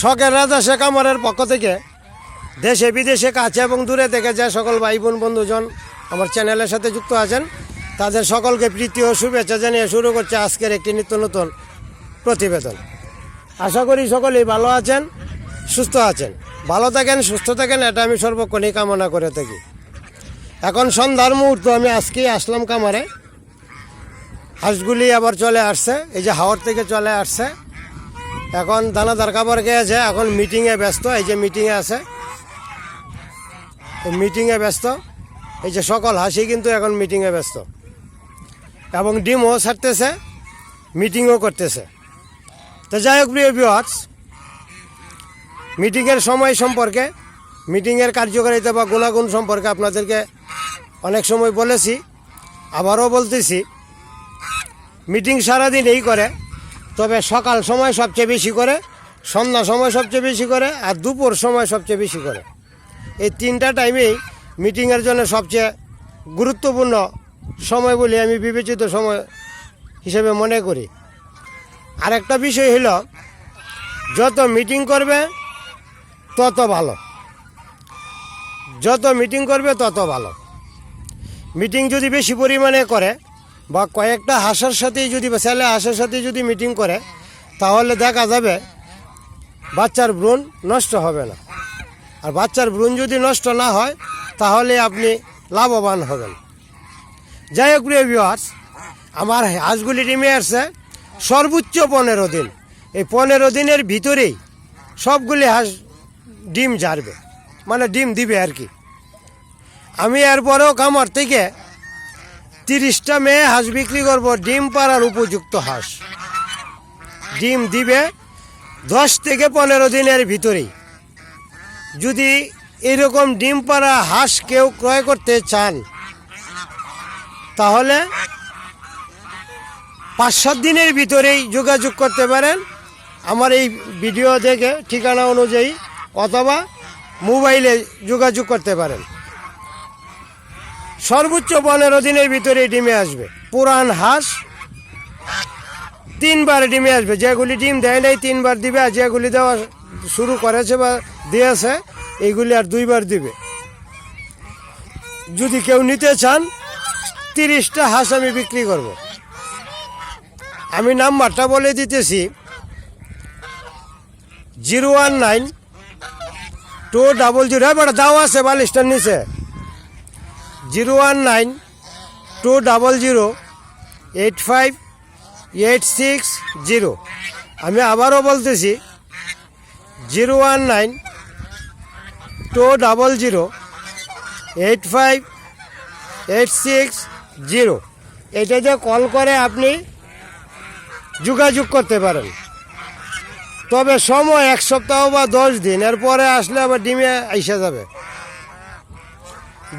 শখের রাজা শেখ আমারের পক্ষ থেকে দেশে, বিদেশে, কাছে এবং দূরে থেকে যে সকল ভাই বোন, বন্ধুজন আমার চ্যানেলের সাথে যুক্ত আছেন, তাদের সকলকে প্রীতি ও শুভেচ্ছা জানিয়ে শুরু করছে আজকের একটি নিত্য নতুন প্রতিবেদন। আশা করি সকলেই ভালো আছেন, সুস্থ আছেন। ভালো থাকেন, সুস্থ থাকেন, এটা আমি সর্বক্ষণই কামনা করে থাকি। এখন সন্ধ্যার মুহূর্ত, আমি আজকেই আসলাম কামারে। হাঁসগুলি আবার চলে আসছে, এই যে হাওয়ার থেকে চলে আসছে। এখন দানাদার কাপড় গিয়েছে, এখন মিটিংয়ে ব্যস্ত, এই যে মিটিংয়ে আছে। মিটিংয়ে ব্যস্ত, এই যে সকল হাসি কিন্তু এখন মিটিংয়ে ব্যস্ত। এবং ডিমও ছাড়তেছে মিটিংও করতেছে। তো যাই হোক, প্রিয় ভিউয়ার্স মিটিংয়ের সময় সম্পর্কে মিটিংয়ের কার্যকারিতা বা গুণাগুণ সম্পর্কে আপনাদেরকে অনেক সময় বলেছি, আবারও বলতেছি মিটিং সারাদিন এই করে তবে সকাল সময় সবচেয়ে বেশি করে, সন্ধ্যা সময় সবচেয়ে বেশি করে, আর দুপুর সময় সবচেয়ে বেশি করে। এই তিনটা টাইমেই মিটিংয়ের জন্য সবচেয়ে গুরুত্বপূর্ণ সময় বলে আমি বিবেচিত সময় হিসেবে মনে করি। আরেকটা বিষয় হলো, যত মিটিং করবে, তত ভালো। যত মিটিং করবে, তত ভালো। মিটিং যদি বেশি পরিমাণে করে বা কয়েকটা হাঁসের সাথেই যদি ছেলে হাঁসের সাথে যদি মিটিং করে, তাহলে দেখা যাবে বাচ্চার ভ্রূণ নষ্ট হবে না। আর বাচ্চার ভ্রূণ যদি নষ্ট না হয়, তাহলে আপনি লাভবান হবেন। যাই হোক, প্রিয় ভিওয়ার্স আমার হাঁসগুলি ডিমে আসছে। সর্বোচ্চ পনেরো দিন। এই পনেরো দিনের ভিতরেই সবগুলি হাঁস ডিম ঝাড়বে। মানে ডিম দিবে আর কি। আমি এরপরেও কামার থেকে তিরিশটা মেয়ে হাঁস বিক্রি করব, ডিম পাড়ার উপযুক্ত হাঁস। ডিম দিবে দশ থেকে পনেরো দিনের ভিতরেই। যদি এরকম ডিম পাড়া হাঁস কেউ ক্রয় করতে চান, তাহলে পাঁচ সাত দিনের ভিতরেই যোগাযোগ করতে পারেন। আমার এই ভিডিও দেখে ঠিকানা অনুযায়ী অথবা মোবাইলে যোগাযোগ করতে পারেন। সর্বোচ্চ পনেরো দিনের ভিতরে ডিমে আসবে। পুরান হাঁস তিনবার ডিমে আসবে। যেগুলি ডিম দেয় নাই, তিনবার দিবে, আর যেগুলি দেওয়া শুরু করেছে বা দিয়েছে এইগুলি আর দুইবার দিবে। যদি কেউ নিতে চান, তিরিশটা হাঁস আমি বিক্রি করব। আমি নাম্বারটা বলে দিতেছি। Zero one nine two double zero. হ্যাঁ দাও আছে বালিশটার নিচে। Zero one nine two double zero eight five eight six zero. আমি আবারও বলতেছি, zero one nine two double zero eight five eight six zero. এটাতে কল করে আপনি যোগাযোগ করতে পারেন। তবে সময় এক সপ্তাহ বা দশ দিন, এরপরে আসলে আবার ডিমে আইসা যাবে।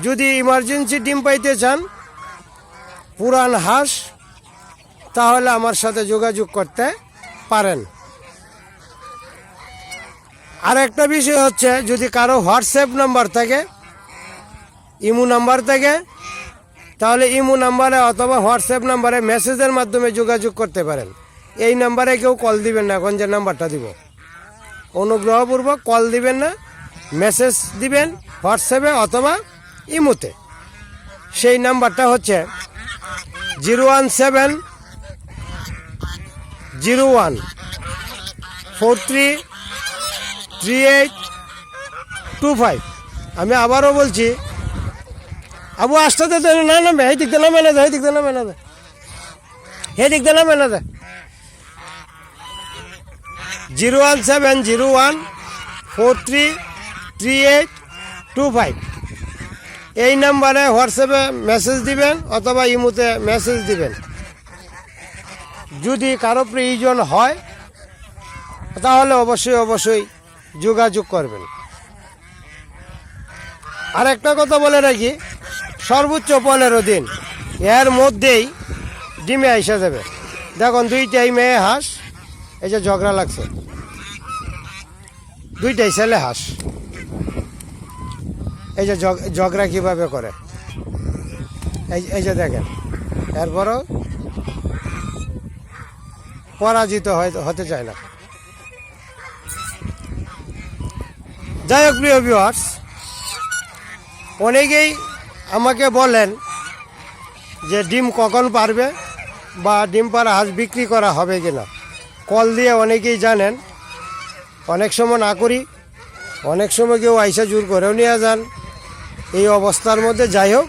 যদি ইমার্জেন্সি ডিম পাইতে চান, পুরান হাঁস, তাহলে আমার সাথে যোগাযোগ করতে পারেন। আর একটা বিষয় হচ্ছে, যদি কারও হোয়াটসঅ্যাপ নাম্বার থাকে, ইমু নাম্বার থাকে, তাহলে ইমু নাম্বারে অথবা হোয়াটসঅ্যাপ নাম্বারে মেসেজের মাধ্যমে যোগাযোগ করতে পারেন। এই নাম্বারে কেউ কল দিবেন না এখন যে নাম্বারটা দিব। অনুগ্রহপূর্বক কল দিবেন না মেসেজ দিবেন হোয়াটসঅ্যাপে অথবা ইমুতে। সেই নাম্বারটা হচ্ছে zero one seven zero one four three three eight two five. আমি আবারও বলছি, আবু আসতে তো না নামে এই দিক দিয়ে নামে না এই দিক দিয়ে নামে না এই দিক দিয়ে নামে না zero one seven zero one four three three eight two five. এই নাম্বারে হোয়াটসঅ্যাপে মেসেজ দিবেন অথবা ইমুতে মেসেজ দিবেন। যদি কারও প্রয়োজন হয়, তাহলে অবশ্যই অবশ্যই যোগাযোগ করবেন। আর একটা কথা বলে রাখি, সর্বোচ্চ পনেরো দিন, এর মধ্যেই ডিমে এসে যাবে। দেখুন দুইটাই মেয়ে হাঁস, এই যে ঝগড়া লাগছে। দুইটাই ছেলে হাঁস। এই যে ঝগ- ঝগড়া কীভাবে করে? এই এই যে দেখেন, এরপরও পরাজিত হতে চায় না। যাই হোক, প্রিয় ভিউয়ার্স অনেকেই আমাকে বলেন যে ডিম কখন পারবে বা ডিম পাড়া হাঁস বিক্রি করা হবে কি না কল দিয়ে অনেকেই জানেন, অনেক সময় না করি, অনেক সময় কেউ আইসা জোর করেও নিয়ে যান এই অবস্থার মধ্যে যাই হোক,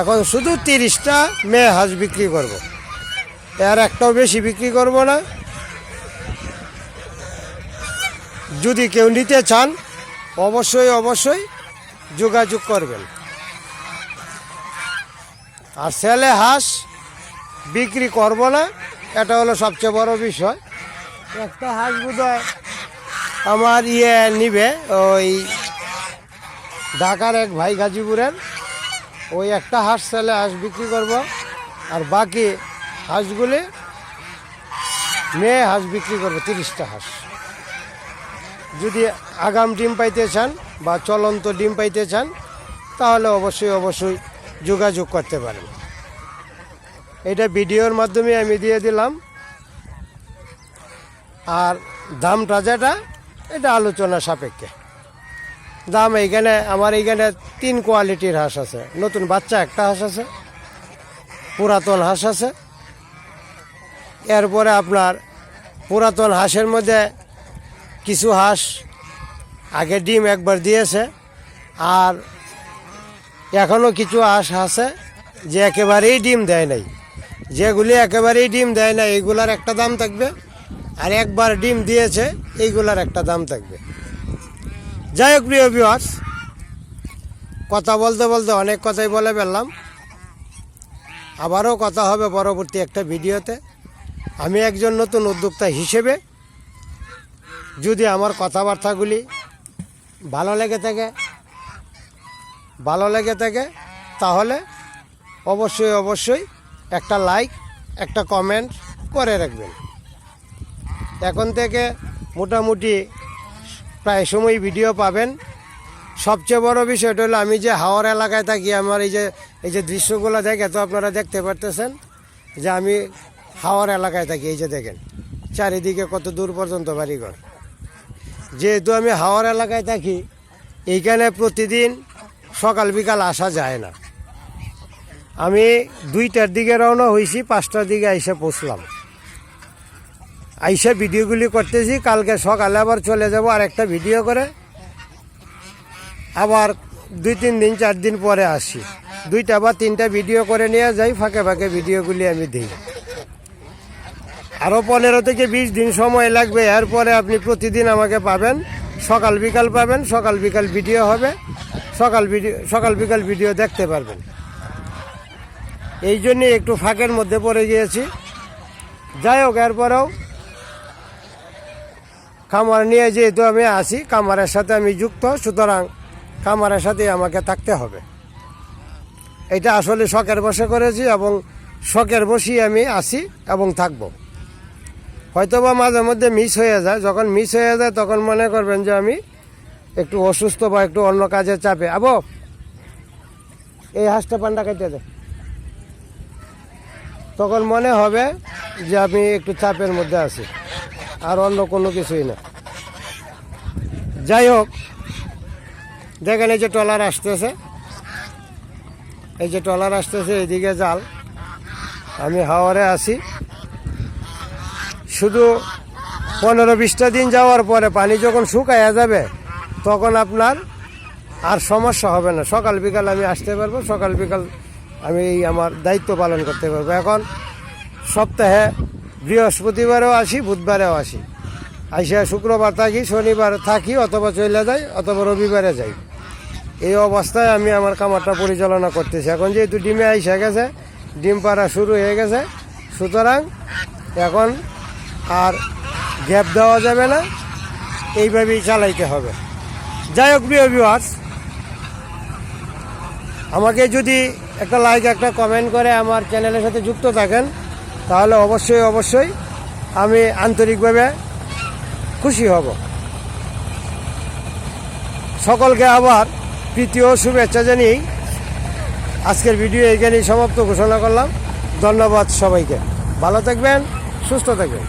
এখন শুধু তিরিশটা মেয়ে হাঁস বিক্রি করব। এর একটাও বেশি বিক্রি করব না। যদি কেউ নিতে চান, অবশ্যই অবশ্যই যোগাযোগ করবেন। আর ছেলে হাঁস বিক্রি করব না, এটা হলো সবচেয়ে বড় বিষয়। একটা হাঁস বোধহয় আমার ইয়ে নিবে, ওই ঢাকার এক ভাই গাজীপুরের, ওই একটা হাঁস ছেলে হাঁস বিক্রি করব, আর বাকি হাঁসগুলি মেয়ে হাঁস বিক্রি করব, তিরিশটা হাঁস। যদি আগাম ডিম পাইতে চান বা চলন্ত ডিম পাইতে চান, তাহলে অবশ্যই অবশ্যই যোগাযোগ করতে পারেন। এটা ভিডিওর মাধ্যমে আমি দিয়ে দিলাম। আর দামটা যেটা, এটা আলোচনা সাপেক্ষে। দাম এইখানে, আমার এইখানে তিন কোয়ালিটির হাঁস আছে। নতুন বাচ্চা একটা হাঁস আছে, পুরাতন হাঁস আছে। এরপরে আপনার পুরাতন হাঁসের মধ্যে কিছু হাঁস আগে ডিম একবার দিয়েছে, আর এখনও কিছু হাঁস আছে যে একেবারেই ডিম দেয় নাই। যেগুলি একেবারেই ডিম দেয় না এইগুলার একটা দাম থাকবে, আর একবার ডিম দিয়েছে, এইগুলার একটা দাম থাকবে। যাই হোক, প্রিয় ভিউয়ার্স কথা বলতে বলতে অনেক কথাই বলে ফেললাম। আবারও কথা হবে পরবর্তী একটা ভিডিওতে। আমি একজন নতুন উদ্যোক্তা হিসেবে যদি আমার কথাবার্তাগুলি ভালো লেগে থাকে, ভালো লেগে থাকে, তাহলে অবশ্যই অবশ্যই একটা লাইক একটা কমেন্ট করে রাখবেন। এখন থেকে মোটামুটি প্রায় সময় ভিডিও পাবেন। সবচেয়ে বড় বিষয়টা হলো আমি যে হাওয়ার এলাকায় থাকি, আমার এই যে এই যে দৃশ্যগুলো দেখে, তো আপনারা দেখতে পারতেছেন যে আমি হাওয়ার এলাকায় থাকি, এই যে দেখেন, চারিদিকে কত দূর পর্যন্ত বাড়িঘর। যেহেতু আমি হাওয়ার এলাকায় থাকি, এইখানে প্রতিদিন সকাল বিকাল আসা যায় না। আমি দুইটার দিকে রওনা হয়েছি, পাঁচটার দিকে এসে পৌঁছলাম। আইসে ভিডিওগুলি করতেছি, কালকে সকালে আবার চলে যাব আর একটা ভিডিও করে। আবার দুই তিন দিন, চার দিন পরে আসি। দুইটা বা তিনটা ভিডিও করে নিয়ে যাই, ফাঁকে ফাঁকে ভিডিওগুলি আমি দিই। আরও পনেরো থেকে বিশ দিন সময় লাগবে, এরপরে আপনি প্রতিদিন আমাকে পাবেন। সকাল বিকাল পাবেন, সকাল বিকাল ভিডিও হবে। সকাল ভিডিও সকাল বিকাল ভিডিও দেখতে পারবেন। এই জন্যে একটু ফাঁকের মধ্যে পড়ে গিয়েছি। যাই হোক, এরপরেও খামার নিয়ে যেহেতু আমি আসি কামারের সাথে আমি যুক্ত, সুতরাং কামারের সাথে আমাকে থাকতে হবে। এটা আসলে শখের বসে করেছি এবং শখের বসেই আমি আসি এবং থাকব। হয়তোবা মাঝে মধ্যে মিস হয়ে যায়। যখন মিস হয়ে যায়, তখন মনে করবেন যে আমি একটু অসুস্থ বা একটু অন্য কাজের চাপে। আবো, এই হাঁসটা পান্ডা কেটে দে। তখন মনে হবে যে আমি একটু চাপের মধ্যে আছি। আর অন্য কোনো কিছুই না। যাই হোক, দেখেন এই যে ট্রলার আসতেছে। এই যে ট্রলার আসতেছে, এইদিকে জাল। আমি হাওয়ারে আছি। শুধু পনেরো বিশটা দিন যাওয়ার পরে পানি যখন শুকাইয়া যাবে, তখন আপনার আর সমস্যা হবে না। সকাল বিকাল আমি আসতে পারব, সকাল বিকাল আমি আমার দায়িত্ব পালন করতে পারব। এখন সপ্তাহে বৃহস্পতিবারেও আসি, বুধবারেও আসি। আইসা শুক্রবার থাকি, শনিবার থাকি, অথবা চলে যাই, অথবা রবিবারে যাই। এই অবস্থায় আমি আমার কামারটা পরিচালনা করতেছি। এখন যেহেতু ডিমে আইসা গেছে, ডিম পাড়া শুরু হয়ে গেছে, সুতরাং এখন আর গ্যাপ দেওয়া যাবে না, এইভাবেই চালাইতে হবে। যাই হোক, প্রিয় ভিউয়ার্স আমাকে যদি একটা লাইক একটা কমেন্ট করে আমার চ্যানেলের সাথে যুক্ত থাকেন তাহলে অবশ্যই অবশ্যই আমি আন্তরিকভাবে খুশি হব। সকলকে আবার তৃতীয় শুভেচ্ছা জানিয়েই আজকের ভিডিও এখানেই সমাপ্ত ঘোষণা করলাম। ধন্যবাদ সবাইকে। ভালো থাকবেন, সুস্থ থাকবেন।